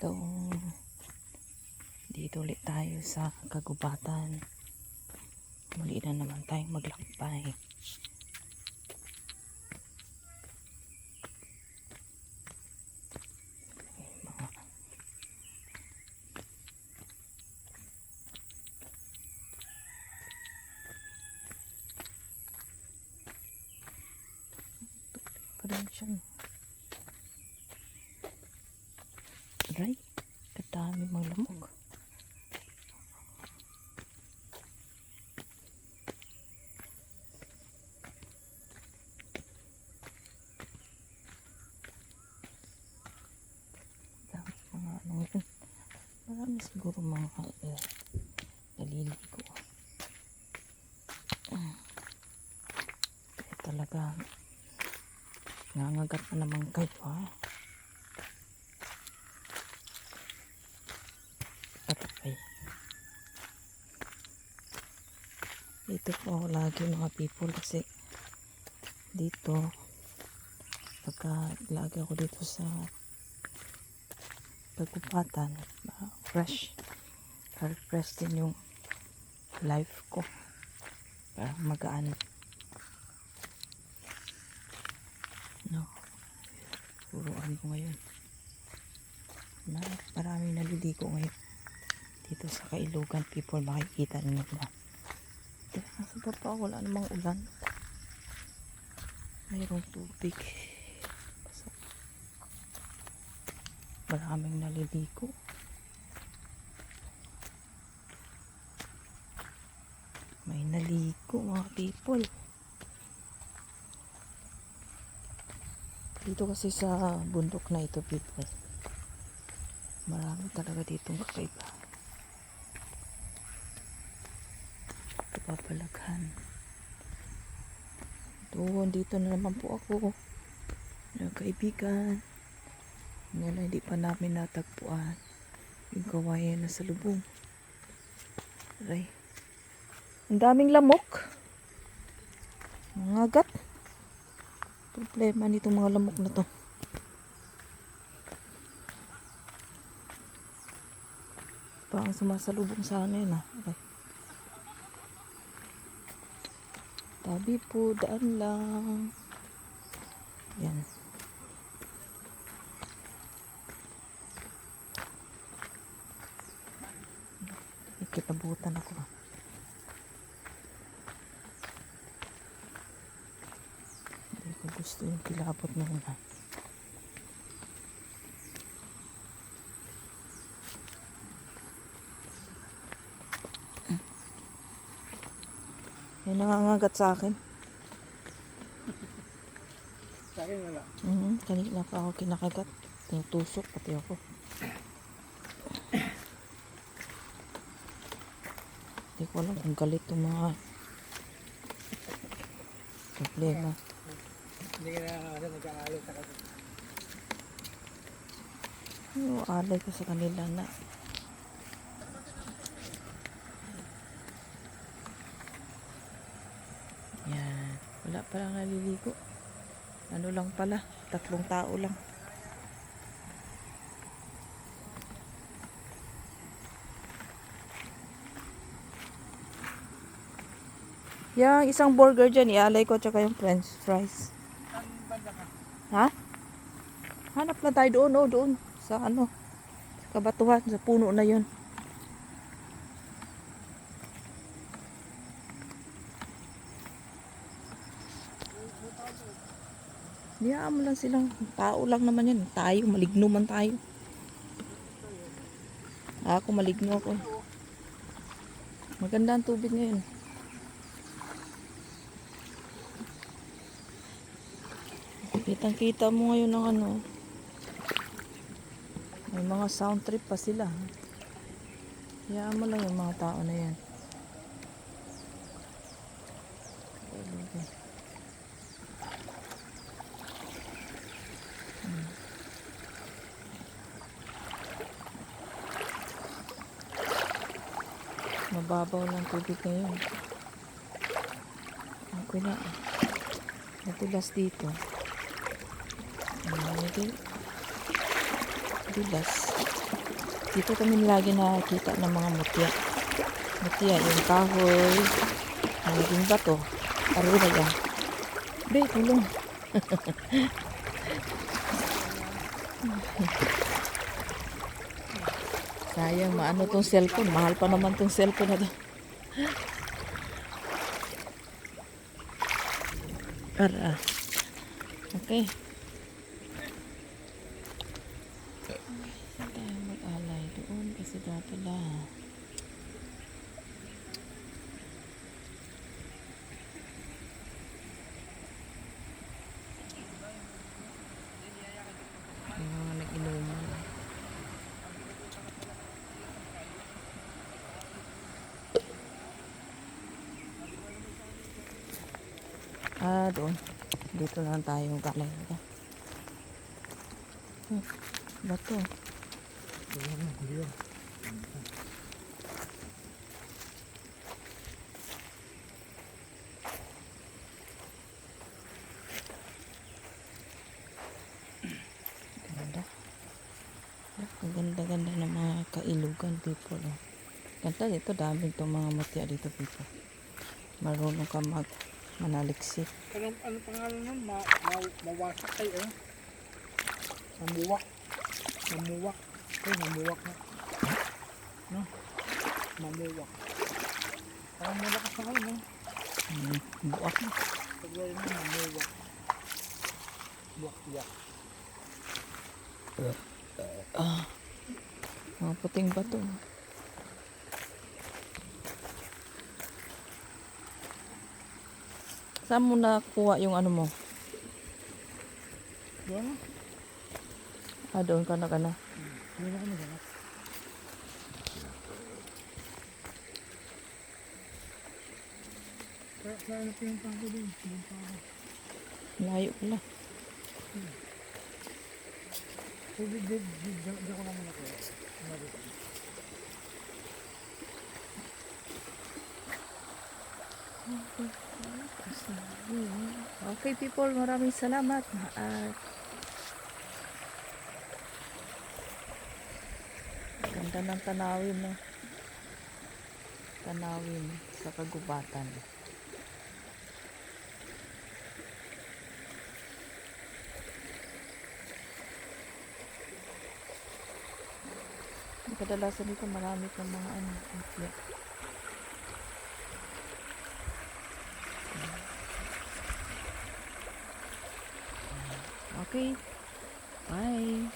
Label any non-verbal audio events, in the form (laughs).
Ito, dito ulit tayo sa kagubatan. Muli na naman tayong maglakbay. Pa rin. Aray, kadami mga lamok. Dami mga ano yun. Marami siguro mga uh, naliligo. Mm. Kaya talaga nangagat na naman kayo ha. Aray. Dito po lagi mga people kasi dito pagka lagi ako dito sa pagkupatan fresh refresh din yung life ko para magaan. No. Puruan ko ngayon. Na maraming naliligo ngayon dito sa kailugan people makikita ninyo na dito sa baba wala namang ulan. Mayroong tubig. Maraming naliligo. May naligo mga people. Dito kasi sa bundok na ito people. Marami talaga ditong kakaiba papalaghan. Doon dito na naman po ako. Ng kaibigan. Wala hindi pa namin natagpuan yung kawayan na sa lubong aray. Ang daming lamok. Mga gat problema nitong mga lamok na to. Parang sumasalubong sa yun ah. Aray Tabi po, daan lang. Yan. Ikitabutan ako. Hindi ko gusto yung kilabot na una. May nangangagat sa akin. Sa akin wala. Mhm, kanina pa ako kinakagat. Tinutusok pati ako. Hindi ko alam kung galit yung mga problema. Hindi ka na kasi nagkakalit sa kasi. Ano, alay ko sa kanila na. Yan. Palang naliligo. Ano lang pala. Tatlong tao lang. Yung isang burger dyan, ialay ko tsaka yung french fries. Ha? Hanap na tayo doon, oh, doon. Sa ano? Sa kabatuhan, sa puno na yun. Diyan mo lang silang tao lang naman yan. Tayo, maligno man tayo. Ako, maligno ako. Maganda ang tubig ngayon. Kitang kita mo ngayon ng ano. May mga sound trip pa sila. Hayaan mo lang yung mga tao na yan. Hmm. Mababaw lang tubig ngayon. Ako na. Natulas dito. Hindi. dulas. Dito kami lagi nakakita ng mga mutya. Mutya, yung kahoy, naging bato. Arura yan. Be, tulong. (laughs) Sayang, maano tong cellphone. Mahal pa naman tong cellphone na to. Para. Okay. Saan tayo mag-alay? Doon kasi daw pala. Doon. Dito na lang tayo. Hmm, bato. Ganda. Ang ganda-ganda ng mga kailugan people. Ganda dito, dami itong mga mutya dito people. Marunong ka mag manaliksik. Anong, ano pangalan nun? Ma, ma, mawasak ay eh. Mamuwak. Mamuwak. Ay, mamuwak na. No? Mamuwak. Parang malakas na kayo, no? Hmm, buak na. Pagawin mo, mamuwak. Buwak, buwak. Ah, mga puting bato. Saan mo nakuha yung ano mo? Doon. Ah, doon ka na ka na. Hindi na. Kaya, ko ko. Layo pala. Ko naman ako. Ano Okay people, maraming salamat. At ganda ng tanawin no. Tanawin sa kagubatan. Kadalasan dito marami kang mga ano, mutya. Okay. Bye.